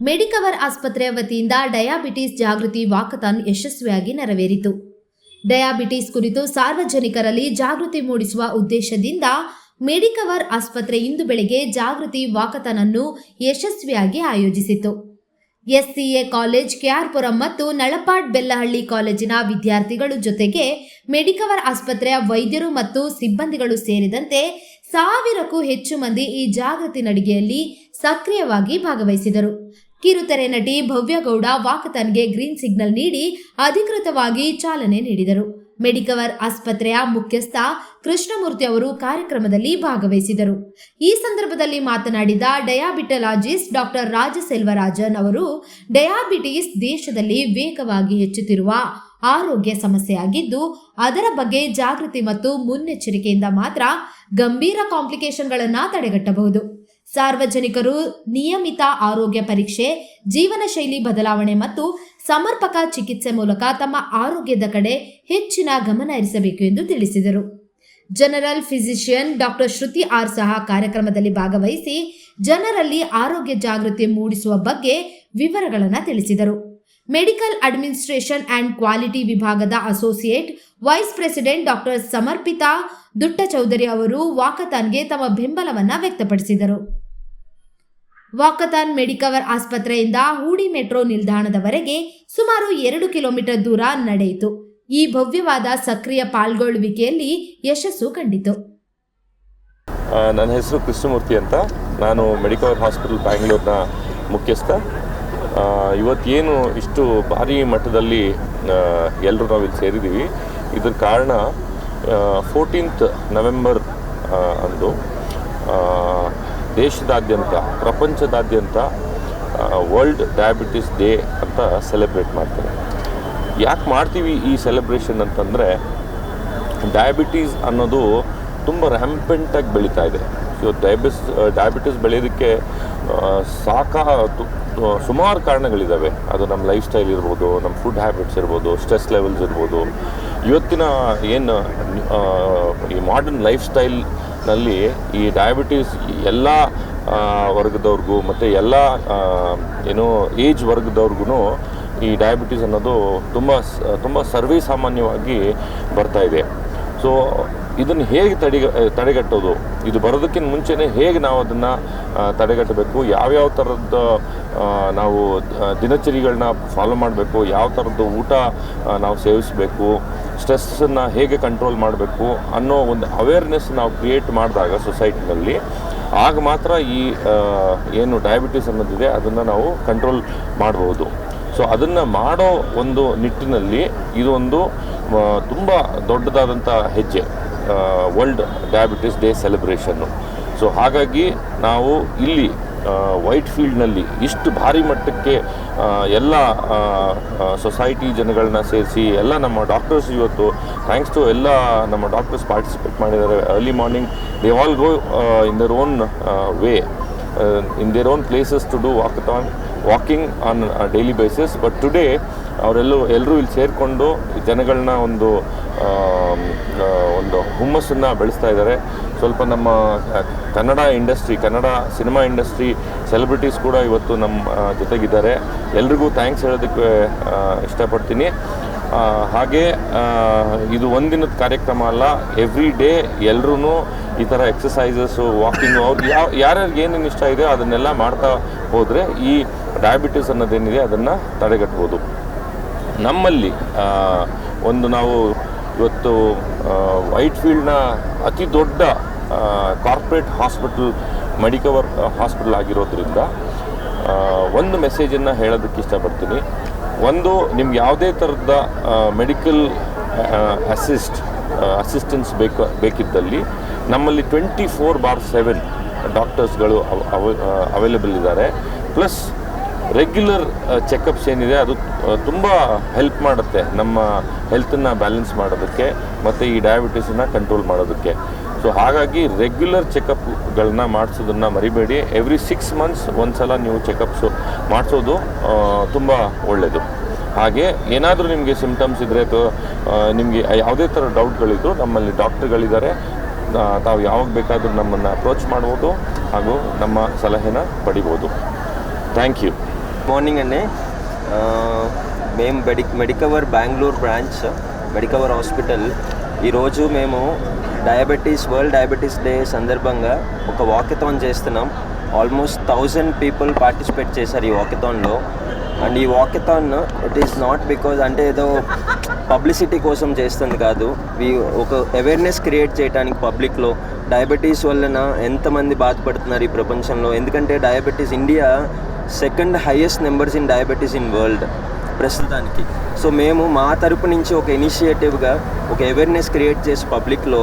ಮೆಡಿಕವರ್ ಆಸ್ಪತ್ರೆಯ ವತಿಯಿಂದ ಡಯಾಬಿಟಿಸ್ ಜಾಗೃತಿ ವಾಕಥಾನ್ ಯಶಸ್ವಿಯಾಗಿ ನೆರವೇರಿತು. ಡಯಾಬಿಟಿಸ್ ಕುರಿತು ಸಾರ್ವಜನಿಕರಲ್ಲಿ ಜಾಗೃತಿ ಮೂಡಿಸುವ ಉದ್ದೇಶದಿಂದ ಮೆಡಿಕವರ್ ಆಸ್ಪತ್ರೆ ಇಂದು ಬೆಳಗ್ಗೆ ಜಾಗೃತಿ ವಾಕಥಾನ್ ಯಶಸ್ವಿಯಾಗಿ ಆಯೋಜಿಸಿತು. ಎಸ್ಸಿಎ ಕಾಲೇಜ್, ಕೆಆರ್ಪುರಂ ಮತ್ತು ನಳಪಾಡ್ ಬೆಲ್ಲಹಳ್ಳಿ ಕಾಲೇಜಿನ ವಿದ್ಯಾರ್ಥಿಗಳು ಜೊತೆಗೆ ಮೆಡಿಕವರ್ ಆಸ್ಪತ್ರೆಯ ವೈದ್ಯರು ಮತ್ತು ಸಿಬ್ಬಂದಿಗಳು ಸೇರಿದಂತೆ ಸಾವಿರಕ್ಕೂ ಹೆಚ್ಚು ಮಂದಿ ಈ ಜಾಗೃತಿ ನಡಿಗೆಯಲ್ಲಿ ಸಕ್ರಿಯವಾಗಿ ಭಾಗವಹಿಸಿದರು. ಕಿರುತೆರೆ ನಟಿ ಭವ್ಯಗೌಡ ವಾಕಥಾನ್ಗೆ ಗ್ರೀನ್ ಸಿಗ್ನಲ್ ನೀಡಿ ಅಧಿಕೃತವಾಗಿ ಚಾಲನೆ ನೀಡಿದರು. ಮೆಡಿಕವರ್ ಆಸ್ಪತ್ರೆಯ ಮುಖ್ಯಸ್ಥ ಕೃಷ್ಣಮೂರ್ತಿ ಅವರು ಕಾರ್ಯಕ್ರಮದಲ್ಲಿ ಭಾಗವಹಿಸಿದರು. ಈ ಸಂದರ್ಭದಲ್ಲಿ ಮಾತನಾಡಿದ ಡಯಾಬಿಟಲಾಜಿಸ್ಟ್ ಡಾಕ್ಟರ್ ರಾಜಸೆಲ್ವರಾಜನ್ ಅವರು, ಡಯಾಬಿಟಿಸ್ ದೇಶದಲ್ಲಿ ವೇಗವಾಗಿ ಹೆಚ್ಚುತ್ತಿರುವ ಆರೋಗ್ಯ ಸಮಸ್ಯೆಯಾಗಿದ್ದು, ಅದರ ಬಗ್ಗೆ ಜಾಗೃತಿ ಮತ್ತು ಮುನ್ನೆಚ್ಚರಿಕೆಯಿಂದ ಮಾತ್ರ ಗಂಭೀರ ಕಾಂಪ್ಲಿಕೇಶನ್ಗಳನ್ನು ತಡೆಗಟ್ಟಬಹುದು. ಸಾರ್ವಜನಿಕರು ನಿಯಮಿತ ಆರೋಗ್ಯ ಪರೀಕ್ಷೆ ಜೀವನ ಶೈಲಿ ಬದಲಾವಣೆ ಮತ್ತು ಸಮರ್ಪಕ ಚಿಕಿತ್ಸೆ ಮೂಲಕ ತಮ್ಮ ಆರೋಗ್ಯದ ಕಡೆ ಹೆಚ್ಚಿನ ಗಮನ ಹರಿಸಬೇಕು ಎಂದು ತಿಳಿಸಿದರು. General physician doctor Shruti R ಸಹ ಕಾರ್ಯಕ್ರಮದಲ್ಲಿ ಭಾಗವಹಿಸಿ ಜನರಲ್ಲಿ ಆರೋಗ್ಯ ಜಾಗೃತಿ ಮೂಡಿಸುವ ಬಗ್ಗೆ ವಿವರಗಳನ್ನು ತಿಳಿಸಿದರು. ಮೆಡಿಕಲ್ ಅಡ್ಮಿನಿಸ್ಟ್ರೇಷನ್ ಅಂಡ್ ಕ್ವಾಲಿಟಿ ವಿಭಾಗದ associate vice president doctor Samarpita Dutta Chowdhury ಅವರು ವಾಕಥಾನ್ಗೆ ತಮ್ಮ ಬೆಂಬಲವನ್ನು ವ್ಯಕ್ತಪಡಿಸಿದರು. ವಾಕಥಾನ್ ಮೆಡಿಕವರ್ ಆಸ್ಪತ್ರೆಯಿಂದ ಹೂಡಿ ಮೆಟ್ರೋ ನಿಲ್ದಾಣದವರೆಗೆ ಸುಮಾರು ಎರಡು ಕಿಲೋಮೀಟರ್ ದೂರ ನಡೆಯಿತು. ಈ ಭವ್ಯವಾದ ಸಕ್ರಿಯ ಪಾಲ್ಗೊಳ್ಳುವಿಕೆಯಲ್ಲಿ ಯಶಸ್ಸು ಕಂಡಿತು. ನನ್ನ ಹೆಸರು ಕೃಷ್ಣಮೂರ್ತಿ ಅಂತ. ನಾನು ಮೆಡಿಕವರ್ ಹಾಸ್ಪಿಟಲ್ ಬ್ಯಾಂಗ್ಳೂರ್ನ ಮುಖ್ಯಸ್ಥ. ಇವತ್ತೇನು ಇಷ್ಟು ಭಾರಿ ಮಟ್ಟದಲ್ಲಿ ಎಲ್ಲರೂ ನಾವು ಇಲ್ಲಿ ಸೇರಿದ್ದೀವಿ. ಇದ್ರ ಕಾರಣ ಫೋರ್ಟೀನ್ತ್ ನವೆಂಬರ್ ಅಂದು ದೇಶದಾದ್ಯಂತ, ಪ್ರಪಂಚದಾದ್ಯಂತ ವರ್ಲ್ಡ್ ಡಯಾಬಿಟಿಸ್ ಡೇ ಅಂತ ಸೆಲೆಬ್ರೇಟ್ ಮಾಡ್ತಾರೆ. ಯಾಕೆ ಮಾಡ್ತೀವಿ ಈ ಸೆಲೆಬ್ರೇಷನ್ ಅಂತಂದರೆ ಡಯಾಬಿಟೀಸ್ ಅನ್ನೋದು ತುಂಬ ರ್ಯಾಂಪೆಂಟಾಗಿ ಬೆಳೀತಾ ಇದೆ. ಇವತ್ತು ಡಯಾಬಿಸ್ ಡಯಾಬಿಟಿಸ್ ಬೆಳೆಯೋದಕ್ಕೆ ಸಾಕಾ ಸುಮಾರು ಕಾರಣಗಳಿದ್ದಾವೆ ಅದು ನಮ್ಮ ಲೈಫ್ ಸ್ಟೈಲ್ ಇರ್ಬೋದು, ನಮ್ಮ ಫುಡ್ ಹ್ಯಾಬಿಟ್ಸ್ ಇರ್ಬೋದು ಸ್ಟ್ರೆಸ್ ಲೆವೆಲ್ಸ್ ಇರ್ಬೋದು. ಇವತ್ತಿನ ಏನು ಈ ಮಾಡರ್ನ್ ಲೈಫ್ ಸ್ಟೈಲ್ನಲ್ಲಿ ಈ ಡಯಾಬಿಟೀಸ್ ಎಲ್ಲ ವರ್ಗದವ್ರಿಗೂ ಮತ್ತು ಎಲ್ಲ ಏನು ಏಜ್ ವರ್ಗದವ್ರಿಗೂ ಈ ಡಯಾಬಿಟೀಸ್ ಅನ್ನೋದು ತುಂಬ ತುಂಬ ಸರ್ವೇ ಸಾಮಾನ್ಯವಾಗಿ ಬರ್ತಾ ಇದೆ. ಸೊ ಇದನ್ನು ಹೇಗೆ ತಡೆಗ ತಡೆಗಟ್ಟೋದು? ಇದು ಬರೋದಕ್ಕಿಂತ ಮುಂಚೆನೇ ಹೇಗೆ ನಾವು ಅದನ್ನು ತಡೆಗಟ್ಟಬೇಕು? ಯಾವ್ಯಾವ ಥರದ ನಾವು ದಿನಚರಿಗಳನ್ನ ಫಾಲೋ ಮಾಡಬೇಕು? ಯಾವ ಥರದ್ದು ಊಟ ನಾವು ಸೇವಿಸಬೇಕು? ಸ್ಟ್ರೆಸ್ಸನ್ನು ಹೇಗೆ ಕಂಟ್ರೋಲ್ ಮಾಡಬೇಕು ಅನ್ನೋ ಒಂದು ಅವೇರ್ನೆಸ್ ನಾವು ಕ್ರಿಯೇಟ್ ಮಾಡಿದಾಗ ಸೊಸೈಟಿನಲ್ಲಿ ಆಗ ಮಾತ್ರ ಈ ಏನು ಡಯಾಬಿಟಿಸ್ ಅನ್ನೋದಿದೆ, ಅದನ್ನು ನಾವು ಕಂಟ್ರೋಲ್ ಮಾಡ್ಬೋದು. ಸೊ ಅದನ್ನು ಮಾಡೋ ಒಂದು ನಿಟ್ಟಿನಲ್ಲಿ ಇದೊಂದು ತುಂಬ ದೊಡ್ಡದಾದಂಥ ಹೆಜ್ಜೆ ವರ್ಲ್ಡ್ ಡಯಾಬಿಟಿಸ್ ಡೇ ಸೆಲೆಬ್ರೇಷನ್ನು ಸೊ ಹಾಗಾಗಿ ನಾವು ಇಲ್ಲಿ ವೈಟ್ ಫೀಲ್ಡ್ನಲ್ಲಿ ಇಷ್ಟು ಭಾರಿ ಮಟ್ಟಕ್ಕೆ ಎಲ್ಲ ಸೊಸೈಟಿ ಜನಗಳನ್ನ ಸೇರಿಸಿ, ಎಲ್ಲ ನಮ್ಮ ಡಾಕ್ಟರ್ಸ್ ಇವತ್ತು ಥ್ಯಾಂಕ್ಸ್ ಟು ಎಲ್ಲ ನಮ್ಮ ಡಾಕ್ಟರ್ಸ್ ಪಾರ್ಟಿಸಿಪೇಟ್ ಮಾಡಿದ್ದಾರೆ. Early morning they all go in their own way in their own places to do walkathon walking on daily basis but today ಅವರೆಲ್ಲರೂ ಎಲ್ಲರೂ ಇಲ್ಲಿ ಸೇರಿಕೊಂಡು ಜನಗಳನ್ನ ಒಂದು ಒಂದು ಹುಮ್ಮಸ್ಸನ್ನು ಬೆಳೆಸ್ತಾ ಇದ್ದಾರೆ. ಸ್ವಲ್ಪ ನಮ್ಮ Kannada industry, Kannada cinema industry celebrities ಕೂಡ ಇವತ್ತು ನಮ್ಮ ಜೊತೆಗಿದ್ದಾರೆ. ಎಲ್ರಿಗೂ ಥ್ಯಾಂಕ್ಸ್ ಹೇಳೋದಕ್ಕೆ ಇಷ್ಟಪಡ್ತೀನಿ. ಹಾಗೆ ಇದು ಒಂದಿನದ ಕಾರ್ಯಕ್ರಮ ಅಲ್ಲ, ಎವ್ರಿ ಡೇ ಎಲ್ಲರೂ ಈ ಥರ ಎಕ್ಸಸೈಸಸ್ಸು ವಾಕಿಂಗು ಅವ್ರು ಯಾವ ಯಾರ್ಯಾರಿಗೆ ಏನೇನು ಇಷ್ಟ ಇದೆ ಅದನ್ನೆಲ್ಲ ಮಾಡ್ತಾ ಹೋದರೆ ಈ ಡಯಾಬಿಟಿಸ್ ಅನ್ನೋದೇನಿದೆ ಅದನ್ನು ತಡೆಗಟ್ಬೋದು. ನಮ್ಮಲ್ಲಿ ಒಂದು ನಾವು ಇವತ್ತು ವೈಟ್ ಫೀಲ್ಡ್ನ ಅತಿ ದೊಡ್ಡ ಕಾರ್ಪೊರೇಟ್ ಹಾಸ್ಪಿಟಲ್ ಮೆಡಿಕವರ್ ಹಾಸ್ಪಿಟಲ್ ಆಗಿರೋದ್ರಿಂದ ಒಂದು ಮೆಸೇಜನ್ನು ಹೇಳೋದಕ್ಕೆ ಇಷ್ಟಪಡ್ತೀನಿ. ಒಂದು, ನಿಮ್ಗೆ ಯಾವುದೇ ಥರದ ಮೆಡಿಕಲ್ ಅಸಿಸ್ಟ್ ಅಸಿಸ್ಟೆನ್ಸ್ ಬೇಕು, ಬೇಕಿದ್ದಲ್ಲಿ ನಮ್ಮಲ್ಲಿ ಟ್ವೆಂಟಿ ಫೋರ್ ಬಾರ್ ಸೆವೆನ್ ಡಾಕ್ಟರ್ಸ್ಗಳು ಅವೈಲೇಬಲ್ ಇದ್ದಾರೆ. ಪ್ಲಸ್ ರೆಗ್ಯುಲರ್ ಚೆಕಪ್ಸ್ ಏನಿದೆ, ಅದು ತುಂಬ ಹೆಲ್ಪ್ ಮಾಡುತ್ತೆ ನಮ್ಮ ಹೆಲ್ತನ್ನು ಬ್ಯಾಲೆನ್ಸ್ ಮಾಡೋದಕ್ಕೆ, ಮತ್ತು ಈ ಡಯಾಬಿಟೀಸನ್ನು ಕಂಟ್ರೋಲ್ ಮಾಡೋದಕ್ಕೆ. ಸೊ ಹಾಗಾಗಿ ರೆಗ್ಯುಲರ್ ಚೆಕಪ್ಗಳನ್ನ ಮಾಡಿಸೋದನ್ನು ಮರಿಬೇಡಿ. ಎವ್ರಿ ಸಿಕ್ಸ್ ಮಂತ್ಸ್ ಒಂದು ಸಲ ನೀವು ಚೆಕಪ್ಸು ಮಾಡಿಸೋದು ತುಂಬ ಒಳ್ಳೆಯದು ಹಾಗೆ ಏನಾದರೂ ನಿಮಗೆ ಸಿಂಪ್ಟಮ್ಸ್ ಇದ್ದರೆ ನಿಮಗೆ ಯಾವುದೇ ಥರ ಡೌಟ್ಗಳಿದ್ದರೂ ನಮ್ಮಲ್ಲಿ ಡಾಕ್ಟ್ರುಗಳಿದ್ದಾರೆ ತಾವು ಯಾವಾಗ ಬೇಕಾದರೂ ನಮ್ಮನ್ನು ಅಪ್ರೋಚ್ ಮಾಡ್ಬೋದು ಹಾಗೂ ನಮ್ಮ ಸಲಹೆನ ಪಡಿಬೋದು. ಥ್ಯಾಂಕ್ ಯು ಮಾರ್ನಿಂಗ್ ಅನ್ನೇ ma'am medic Medicover Bangalore branch Medicover hospital ఈరోజు మేము డయాబెటీస్ వరల్డ్ డయాబెటీస్ డే సందర్భంగా ఒక వాకథాన్ చేస్తున్నాం. ఆల్మోస్ట్ థౌజండ్ పీపుల్ పార్టిసిపేట్ చేశారు ఈ వాకథాన్లో. అండ్ ఈ walkathon it is not because అంటే ఏదో పబ్లిసిటీ కోసం చేస్తుంది కాదు. ఈ ఒక అవేర్నెస్ క్రియేట్ చేయడానికి పబ్లిక్లో డయాబెటీస్ వలన ఎంతమంది బాధపడుతున్నారు ఈ ప్రపంచంలో. ఎందుకంటే diabetes India second highest numbers in diabetes in world. ప్రస్తుతానికి. సో మేము మా తరపు నుంచి ఒక ఇనిషియేటివ్గా ఒక అవేర్నెస్ క్రియేట్ చేసి పబ్లిక్లో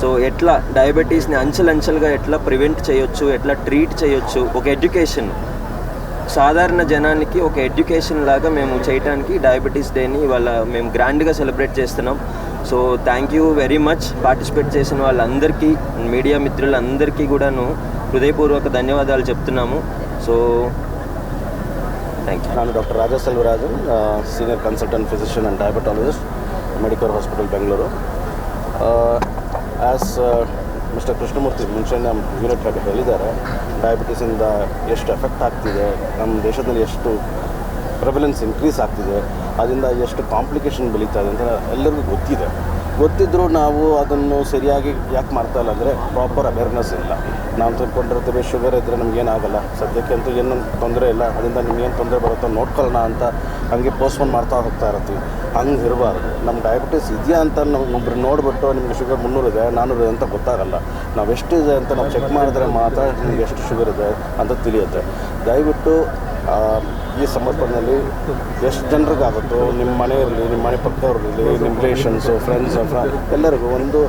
సో ఎట్లా డయాబెటీస్ని అంచెలంచెలుగా ఎట్లా ప్రివెంట్ చేయొచ్చు ఎట్లా ట్రీట్ చేయొచ్చు ఒక ఎడ్యుకేషన్. సాధారణ జనానికి ఒక ఎడ్యుకేషన్ లాగా మేము చేయడానికి డయాబెటీస్ డేని ఇవాళ మేము గ్రాండ్గా సెలబ్రేట్ చేస్తున్నాం. So thank you very much participate చేసిన వాళ్ళందరికీ మీడియా మిత్రులందరికీ కూడాను హృదయపూర్వక ధన్యవాదాలు చెప్తున్నాము. సో ಥ್ಯಾಂಕ್ ಯು ನಾನು doctor Raja Selvarajan senior consultant physician and diabetologist medical hospital Bengaluru as mister Krishnamurthy ಮುಂಚೆ ನಮ್ಮ ಯೂನಿಟ್ ಬಗ್ಗೆ ಹೇಳಿದ್ದಾರೆ ಡಯಾಬಿಟೀಸಿಂದ ಎಷ್ಟು ಎಫೆಕ್ಟ್ ಆಗ್ತಿದೆ, ನಮ್ಮ ದೇಶದಲ್ಲಿ ಎಷ್ಟು ಪ್ರೆಬಲೆನ್ಸ್ ಇನ್ಕ್ರೀಸ್ ಆಗ್ತಿದೆ, ಅದರಿಂದ ಎಷ್ಟು ಕಾಂಪ್ಲಿಕೇಶನ್ ಬೆಳೀತಾ ಇದೆ ಅಂತ ಎಲ್ಲರಿಗೂ ಗೊತ್ತಿದೆ. ಗೊತ್ತಿದ್ದರೂ ನಾವು ಅದನ್ನು ಸರಿಯಾಗಿ ಯಾಕೆ ಮಾಡ್ತಾ ಇಲ್ಲ ಅಂದರೆ ಪ್ರಾಪರ್ ಅವೇರ್ನೆಸ್ ಇಲ್ಲ. ನಾವು ತಿಳ್ಕೊಂಡಿರ್ತೀವಿ ಶುಗರ್ ಇದ್ದರೆ ನಮಗೇನಾಗಲ್ಲ ಸದ್ಯಕ್ಕೆ ಅಂತೂ ಏನು ತೊಂದರೆ ಇಲ್ಲ. ಅದರಿಂದ ನಿಮಗೇನು ತೊಂದರೆ ಬರುತ್ತೋ ನೋಡ್ಕೊಳ್ಳೋಣ ಅಂತ ಹಂಗೆ ಪೋಸ್ಟ್ಪೋನ್ ಮಾಡ್ತಾ ಹೋಗ್ತಾ ಇರ್ತೀವಿ. ಹಂಗೆ ಇರಬಾರ್ದು. ನಮ್ಮ ಡಯಾಬಿಟಿಸ್ ಇದೆಯಾ ಅಂತ ನಾವು ಒಬ್ಬರು ನೋಡಿಬಿಟ್ಟು ನಿಮಗೆ ಶುಗರ್ ಮುನ್ನೂರಿದೆ ನಾನ್ನೂರಿದೆ ಅಂತ ಗೊತ್ತಾಗಲ್ಲ. ನಾವು ಎಷ್ಟು ಇದೆ ಅಂತ ನಾವು ಚೆಕ್ ಮಾಡಿದ್ರೆ ಮಾತ್ರ ನಿಮ್ಗೆ ಎಷ್ಟು ಶುಗರ್ ಇದೆ ಅಂತ ತಿಳಿಯುತ್ತೆ. ದಯವಿಟ್ಟು ಈ ಸಂದರ್ಭದಲ್ಲಿ ಎಷ್ಟು ಜನರಿಗಾಗುತ್ತೋ ನಿಮ್ಮ ಮನೆಯಲ್ಲಿ ನಿಮ್ಮ ಮನೆ ಪಕ್ಕದವ್ರು ಇರಲಿ ನಿಮ್ಮ ರಿಲೇಷನ್ಸು ಫ್ರೆಂಡ್ಸ್ ಎಲ್ಲರಿಗೂ ಒಂದು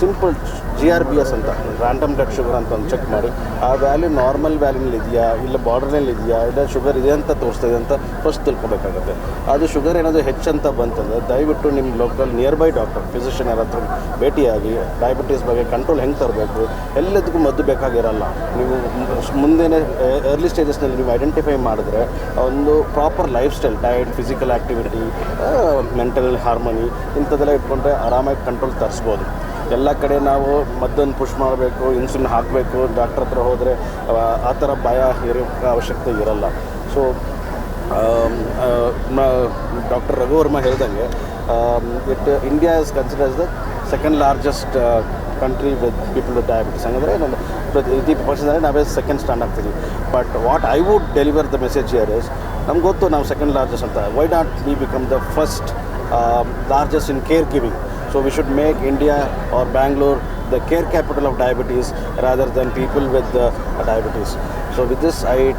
simple G R B S ಅಂತ ರ್ಯಾಂಡಮ್ ಬ್ಲಡ್ ಶುಗರ್ ಅಂತ ಒಂದು ಚೆಕ್ ಮಾಡಿ. ಆ ವ್ಯಾಲ್ಯೂ ನಾರ್ಮಲ್ ವ್ಯಾಲ್ಯೂನಲ್ಲಿ ಇದೆಯಾ? ಇಲ್ಲ ಬಾರ್ಡರ್ನಲ್ಲಿ ಇದೆಯಾ? ಇಲ್ಲ ಶುಗರ್ ಇದೆ ಅಂತ ತೋರಿಸ್ತಾ ಇದೆ ಅಂತ ಫಸ್ಟ್ ತಿಳ್ಕೊಬೇಕಾಗುತ್ತೆ. ಅದು ಶುಗರ್ ಏನಾದರೂ ಹೆಚ್ಚಂತ ಬಂತಂದರೆ ದಯವಿಟ್ಟು ನಿಮ್ಮ local nearby doctor physician ಯಾರ ಭೇಟಿಯಾಗಿ ಡಯಾಬಿಟೀಸ್ ಬಗ್ಗೆ ಕಂಟ್ರೋಲ್ ಹೆಂಗೆ ತರಬೇಕು? ಎಲ್ಲದಕ್ಕೂ ಮದ್ದು ಬೇಕಾಗಿರಲ್ಲ. ನೀವು ಮುಂದೆನೇ ಎರ್ಲಿ ಸ್ಟೇಜಸ್ನಲ್ಲಿ ನೀವು ಐಡೆಂಟಿಫೈ ಮಾಡಿದ್ರೆ ಒಂದು proper lifestyle diet physical activity mental harmony ಇಂಥದ್ದೆಲ್ಲ ಇಟ್ಕೊಂಡ್ರೆ ಆರಾಮಾಗಿ ಕಂಟ್ರೋಲ್ ತರಿಸ್ಬೋದು. ಎಲ್ಲ ಕಡೆ ನಾವು ಮದ್ದನ್ನು ಪುಷ್ ಮಾಡಬೇಕು ಇನ್ಸುಲಿನ್ ಹಾಕಬೇಕು ಡಾಕ್ಟ್ರ್ ಹತ್ರ ಹೋದರೆ, ಆ ಥರ ಭಯ ಇರೋ ಅವಶ್ಯಕತೆ ಇರಲ್ಲ. ಸೊ ಡಾಕ್ಟರ್ ರಘುವರ್ಮ ಹೇಳ್ದಂಗೆ it India is considers the second largest country with people with diabetes ಹಂಗಂದರೆ ನಾನು ಪ್ರತಿ ಏಯ್ಟಿ ಪರ್ಸೆಂಟ್ ನಾವೇ ಸೆಕೆಂಡ್ ಸ್ಟ್ಯಾಂಡ್ ಆಗ್ತೀವಿ. But what I would deliver the message here is ನಮ್ಗೆ ಗೊತ್ತು ನಾವು ಸೆಕೆಂಡ್ ಲಾರ್ಜೆಸ್ಟ್ ಅಂತ. Why not we become the first largest in care giving So we should make India or Bangalore the care capital of diabetes rather than people with uh, diabetes. So with this, I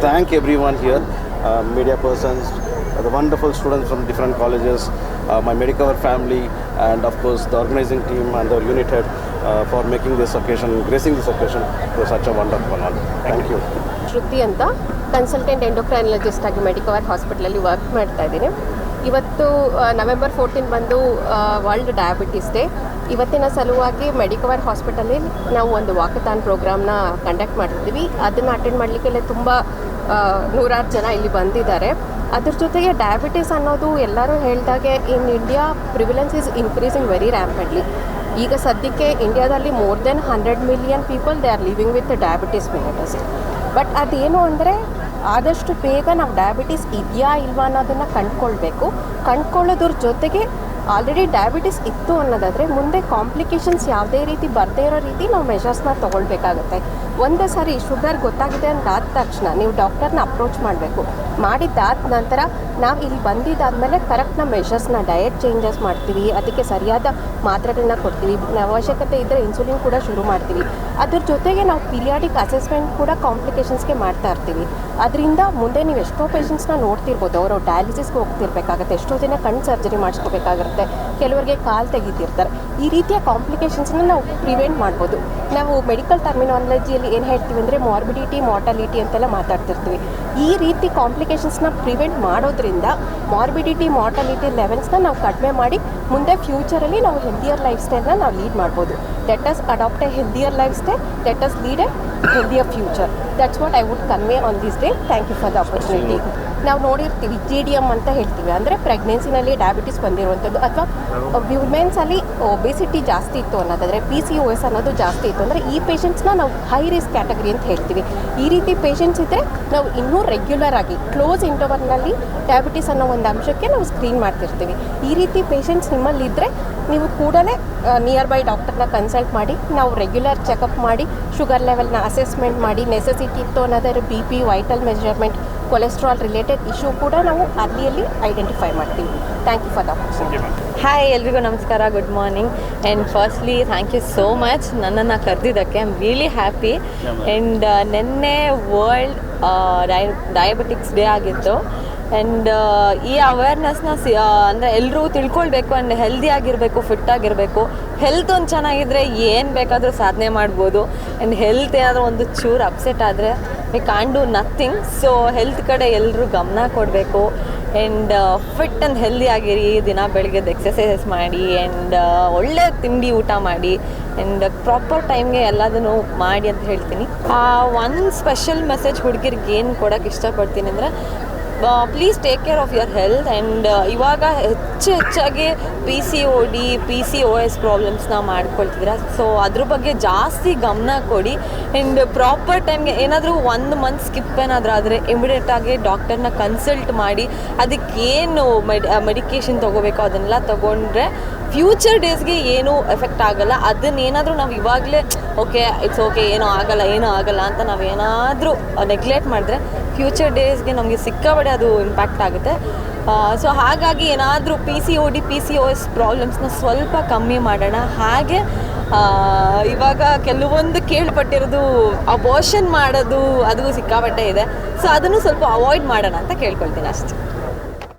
thank everyone here, uh, media persons, uh, the wonderful students from different colleges, uh, my Medicover family, and of course the organizing team and the unit head uh, for making this occasion, gracing this occasion to such a wonderful one. Thank you. Shruti ಅಂತ consultant endocrinologist ಆಗಿ ಮೆಡಿಕವರ್ ಹಾಸ್ಪಿಟಲಲ್ಲಿ work ಮಾಡ್ತಾ ಇದ್ದೀನಿ ಇವತ್ತು November fourteen ಬಂದು world diabetes day ಇವತ್ತಿನ ಸಲುವಾಗಿ ಮೆಡಿಕವರ್ ಹಾಸ್ಪಿಟಲಲ್ಲಿ ನಾವು ಒಂದು ವಾಕಥಾನ್ ಪ್ರೋಗ್ರಾಮ್ನ ಕಂಡಕ್ಟ್ ಮಾಡ್ತಿದ್ದೀವಿ ಅದನ್ನು ಅಟೆಂಡ್ ಮಾಡಲಿಕ್ಕೆಲ್ಲ ತುಂಬ ನೂರಾರು ಜನ ಇಲ್ಲಿ ಬಂದಿದ್ದಾರೆ. ಅದ್ರ ಜೊತೆಗೆ ಡಯಾಬಿಟಿಸ್ ಅನ್ನೋದು ಎಲ್ಲರೂ ಹೇಳಿದಾಗೆ in India prevalence is increasing very rapidly ಈಗ ಸದ್ಯಕ್ಕೆ ಇಂಡಿಯಾದಲ್ಲಿ more than hundred million people they are living with diabetes mellitus but ಅದೇನು ಅಂದರೆ ಆದಷ್ಟು ಬೇಗ ನಾವು ಡಯಾಬಿಟಿಸ್ ಇದೆಯಾ ಇಲ್ವಾ ಅನ್ನೋದನ್ನು ಕಂಡ್ಕೊಳ್ಬೇಕು. ಕಂಡ್ಕೊಳ್ಳೋದ್ರ ಜೊತೆಗೆ ಆಲ್ರೆಡಿ ಡಯಾಬಿಟಿಸ್ ಇತ್ತು ಅನ್ನೋದಾದರೆ ಮುಂದೆ ಕಾಂಪ್ಲಿಕೇಶನ್ಸ್ ಯಾವುದೇ ರೀತಿ ಬರದೇ ಇರೋ ರೀತಿ ನಾವು ಮೆಷರ್ಸ್ನ ತೊಗೊಳ್ಬೇಕಾಗತ್ತೆ. ಒಂದೇ ಸಾರಿ ಶುಗರ್ ಗೊತ್ತಾಗಿದೆ ಅಂತ ಆದ ತಕ್ಷಣ ನೀವು ಡಾಕ್ಟರ್ನ ಅಪ್ರೋಚ್ ಮಾಡಬೇಕು. ಮಾಡಿದ್ದಾದ ನಂತರ ನಾವು ಇಲ್ಲಿ ಬಂದಿದ್ದಾದಮೇಲೆ ಕರೆಕ್ಟ್ನ ಮೆಷರ್ಸ್ನ ಡಯಟ್ ಚೇಂಜಸ್ ಮಾಡ್ತೀವಿ. ಅದಕ್ಕೆ ಸರಿಯಾದ ಮಾತ್ರೆಗಳನ್ನ ಕೊಡ್ತೀವಿ. ಅವಶ್ಯಕತೆ ಇದ್ದರೆ ಇನ್ಸುಲಿನ್ ಕೂಡ ಶುರು ಮಾಡ್ತೀವಿ. ಅದ್ರ ಜೊತೆಗೆ ನಾವು ಪೀರಿಯಾಡಿಕ್ ಅಸೆಸ್ಮೆಂಟ್ ಕೂಡ ಕಾಂಪ್ಲಿಕೇಶನ್ಸ್ಗೆ ಮಾಡ್ತಾ ಇರ್ತೀವಿ. ಅದರಿಂದ ಮುಂದೆ ನೀವು ಎಷ್ಟೋ ಪೇಷಂಟ್ಸ್ನ ನೋಡ್ತಿರ್ಬೋದು. ಅವರು ಡಯಾಲಿಸಿಸ್ಗೆ ಹೋಗ್ತಿರ್ಬೇಕಾಗತ್ತೆ. ಎಷ್ಟೋ ಜನ ಕಣ್ಣು ಸರ್ಜರಿ ಮಾಡಿಸ್ಕೋಬೇಕಾಗಿರುತ್ತೆ ಕೆಲವರಿಗೆ ಕಾಲು ತೆಗಿತಿರ್ತಾರೆ. ಈ ರೀತಿಯ ಕಾಂಪ್ಲಿಕೇಶನ್ಸ್ನ ನಾವು ಪ್ರಿವೆಂಟ್ ಮಾಡ್ಬೋದು. ನಾವು ಮೆಡಿಕಲ್ ಟರ್ಮಿನಾಲಜಿಯಲ್ಲಿ ಏನು ಹೇಳ್ತೀವಿ ಅಂದರೆ ಮಾರ್ಬಿಡಿಟಿ ಮಾರ್ಟಾಲಿಟಿ ಅಂತೆಲ್ಲ ಮಾತಾಡ್ತಿರ್ತೀವಿ. ಈ ರೀತಿ ಕಾಂಪ್ಲಿಕೇಶನ್ಸ್ನ ಪ್ರಿವೆಂಟ್ ಮಾಡೋದ್ರಿಂದ ಮಾರ್ಬಿಡಿಟಿ ಮಾರ್ಟಾಲಿಟಿ ಲೆವೆಲ್ಸ್ನ ನಾವು ಕಡಿಮೆ ಮಾಡಿ ಮುಂದೆ ಫ್ಯೂಚರಲ್ಲಿ ನಾವು ಹೆಲ್ದಿಯರ್ ಲೈಫ್ ಸ್ಟೈಲ್ನ ನಾವು ಲೀಡ್ ಮಾಡ್ಬೋದು. Let us adopt a healthier lifestyle us lead a healthier future that's what I would convey on this day thank you for the opportunity ನಾವು ನೋಡಿರ್ತೀವಿ ಜಿ ಡಿ ಎಂ ಅಂತ ಹೇಳ್ತೀವಿ. ಅಂದರೆ ಪ್ರೆಗ್ನೆನ್ಸಿನಲ್ಲಿ ಡಯಾಬಿಟಿಸ್ ಬಂದಿರುವಂಥದ್ದು ಅಥವಾ ವ್ಯುಮೆನ್ಸಲ್ಲಿ obesity ಜಾಸ್ತಿ ಇತ್ತು ಅನ್ನೋದಾದರೆ ಪಿ ಸಿ ಓ ಎಸ್ ಅನ್ನೋದು ಜಾಸ್ತಿ ಇತ್ತು. ಅಂದರೆ ಈ ಪೇಷಂಟ್ಸ್ನ ನಾವು ಹೈ ರಿಸ್ಕ್ ಕ್ಯಾಟಗರಿ ಅಂತ ಹೇಳ್ತೀವಿ. ಈ ರೀತಿ ಪೇಷಂಟ್ಸ್ ಇದ್ದರೆ ನಾವು ಇನ್ನೂ ರೆಗ್ಯುಲರ್ ಆಗಿ ಕ್ಲೋಸ್ ಇಂಟರ್ವಲ್ನಲ್ಲಿ ಡಯಾಬಿಟಿಸ್ ಅನ್ನೋ ಒಂದು ಅಂಶಕ್ಕೆ ನಾವು ಸ್ಕ್ರೀನ್ ಮಾಡ್ತಿರ್ತೀವಿ. ಈ ರೀತಿ ಪೇಷಂಟ್ಸ್ ನಿಮ್ಮಲ್ಲಿದ್ದರೆ ನೀವು ಕೂಡಲೇ ನಿಯರ್ ಬೈ ಡಾಕ್ಟರ್ನ ಕನ್ಸಲ್ಟ್ ಮಾಡಿ ನಾವು ರೆಗ್ಯುಲರ್ ಚೆಕಪ್ ಮಾಡಿ ಶುಗರ್ ಲೆವೆಲ್ನ ಅಸೆಸ್ಮೆಂಟ್ ಮಾಡಿ ನೆಸೆಸಿಟಿ ಇತ್ತು ಅನ್ನೋದರ B P vital measurement cholesterol related issue ಕೂಡ ನಾವು ಅಲ್ಲಿಯಲ್ಲಿ ಐಡೆಂಟಿಫೈ ಮಾಡ್ತೀವಿ. Thank you for the opportunity hi ಎಲ್ರಿಗೂ ನಮಸ್ಕಾರ good morning and firstly thank you so much ನನ್ನನ್ನು ಕರೆದಿದ್ದಕ್ಕೆ I am really happy and ನಿನ್ನೆ ವರ್ಲ್ಡ್ ಡಯಾಬಿಟಿಕ್ಸ್ ಡೇ ಆಗಿತ್ತು. ಆ್ಯಂಡ್ ಈ ಅವೇರ್ನೆಸ್ನ ಸಿ ಅಂದರೆ ಎಲ್ಲರೂ ತಿಳ್ಕೊಳ್ಬೇಕು ಆ್ಯಂಡ್ ಹೆಲ್ದಿ ಆಗಿರಬೇಕು ಫಿಟ್ ಆಗಿರಬೇಕು. ಹೆಲ್ತ್ ಒಂದು ಚೆನ್ನಾಗಿದ್ದರೆ ಏನು ಬೇಕಾದರೂ ಸಾಧನೆ ಮಾಡ್ಬೋದು. ಆ್ಯಂಡ್ ಹೆಲ್ತ್ ಏನಾದರೂ ಒಂದು ಚೂರು ಅಪ್ಸೆಟ್ ಆದರೆ we can do nothing so health ಕಡೆ ಎಲ್ಲರೂ ಗಮನ ಕೊಡಬೇಕು. ಆ್ಯಂಡ್ ಫಿಟ್ ಆ್ಯಂಡ್ ಹೆಲ್ದಿ ಆಗಿರಿ, ದಿನ ಬೆಳಗ್ಗೆದ್ದು ಎಕ್ಸಸೈಸಸ್ ಮಾಡಿ ಆ್ಯಂಡ್ ಒಳ್ಳೆ ತಿಂಡಿ ಊಟ ಮಾಡಿ ಆ್ಯಂಡ್ ಪ್ರಾಪರ್ ಟೈಮ್ಗೆ ಎಲ್ಲದನ್ನು ಮಾಡಿ ಅಂತ ಹೇಳ್ತೀನಿ. ಒಂದು ಸ್ಪೆಷಲ್ ಮೆಸೇಜ್ ಹುಡುಗಿರಿಗೆ ಏನು ಕೊಡೋಕ್ಕೆ ಇಷ್ಟಪಡ್ತೀನಿ ಅಂದರೆ please take care of your health and ಇವಾಗ ಹೆಚ್ಚು ಹೆಚ್ಚಾಗಿ P C O D P C O S ಪ್ರಾಬ್ಲಮ್ಸ್ನ ಮಾಡ್ಕೊಳ್ತಿದ್ದೀರಾ. ಸೊ ಅದ್ರ ಬಗ್ಗೆ ಜಾಸ್ತಿ ಗಮನ ಕೊಡಿ. ಆ್ಯಂಡ್ ಪ್ರಾಪರ್ ಟೈಮ್ಗೆ ಏನಾದರೂ ಒಂದು ಮಂತ್ ಸ್ಕಿಪ್ ಏನಾದರೂ ಆದರೆ ಇಮಿಡಿಯೇಟಾಗಿ ಡಾಕ್ಟರ್ನ ಕನ್ಸಲ್ಟ್ ಮಾಡಿ. ಅದಕ್ಕೇನು ಮೆಡಿ ಮೆಡಿಕೇಷನ್ ತೊಗೋಬೇಕು ಅದನ್ನೆಲ್ಲ ತೊಗೊಂಡ್ರೆ ಫ್ಯೂಚರ್ ಡೇಸ್ಗೆ ಏನೂ ಎಫೆಕ್ಟ್ ಆಗಲ್ಲ. ಅದನ್ನೇನಾದರೂ ನಾವು ಇವಾಗಲೇ ಓಕೆ ಇಟ್ಸ್ ಓಕೆ ಏನೋ ಆಗಲ್ಲ, ಏನೂ ಆಗಲ್ಲ ಅಂತ ನಾವು ಏನಾದರೂ ನೆಗ್ಲೆಕ್ಟ್ ಮಾಡಿದ್ರೆ ಫ್ಯೂಚರ್ ಡೇಸ್ಗೆ ನಮಗೆ ಸಿಕ್ಕಾಬಡೆ ಅದು ಇಂಪ್ಯಾಕ್ಟ್ ಆಗುತ್ತೆ. ಸೊ ಹಾಗಾಗಿ ಏನಾದರೂ P C O D P C O S ಪ್ರಾಬ್ಲಮ್ಸ್ನ ಸ್ವಲ್ಪ ಕಮ್ಮಿ ಮಾಡೋಣ. ಹಾಗೆ ಇವಾಗ ಕೆಲವೊಂದು ಕೇಳ್ಪಟ್ಟಿರೋದು ಅಬೋಷನ್ ಮಾಡೋದು, ಅದು ಸಿಕ್ಕಾಪಟ್ಟೆ ಇದೆ. ಸೊ ಅದನ್ನು ಸ್ವಲ್ಪ ಅವಾಯ್ಡ್ ಮಾಡೋಣ ಅಂತ ಕೇಳ್ಕೊಳ್ತೀನಿ ಅಷ್ಟೇ.